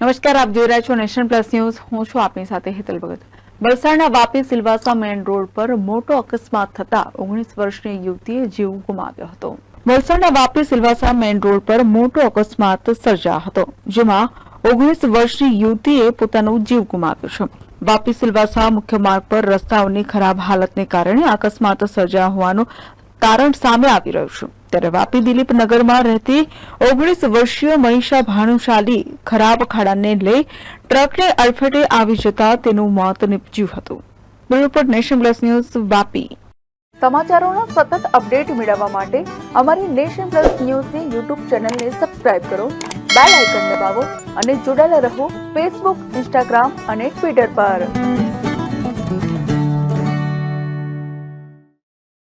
નમસ્કાર, આપ જોઈ રહ્યા છો નેશન પ્લસ ન્યૂઝ. હું છું આપની સાથે હેતલ ભગત. વલસાડના વાપી સિલવાસા મેઇન રોડ પર મોટો અકસ્માત થતા ઓગણીસ વર્ષની યુવતીએ જીવ ગુમાવ્યો હતો. વલસાડના વાપી સિલવાસા મેઇન રોડ પર મોટો અકસ્માત સર્જાયો હતો, જેમાં ઓગણીસ વર્ષની યુવતીએ પોતાનો જીવ ગુમાવ્યો છે. વાપી સિલવાસા મુખ્ય માર્ગ પર રસ્તાઓની ખરાબ હાલતને કારણે અકસ્માત સર્જાયા હોવાનું તારણ સામે આવી રહ્યું છે. ત્યારે વાપી દિલીપ નગરમાં રહેતી ઓગણીસ વર્ષીય મનીષા ભાનુશાલી ખરાબ ખાડાને લઈ ટ્રકને અડફેટે આવી જતા તેનું મોત નીપજ્યું હતું. Nation plus news Vapi. સમાચારોના સતત અપડેટ મેળવવા માટે અમારી નેશન પ્લસ ન્યૂઝની યુટ્યુબ ચેનલને સબસ્ક્રાઇબ કરો, બેલ આઇકન દબાવો અને જોડાયેલા રહો ફેસબુક, ઇન્સ્ટાગ્રામ અને ટ્વિટર પર.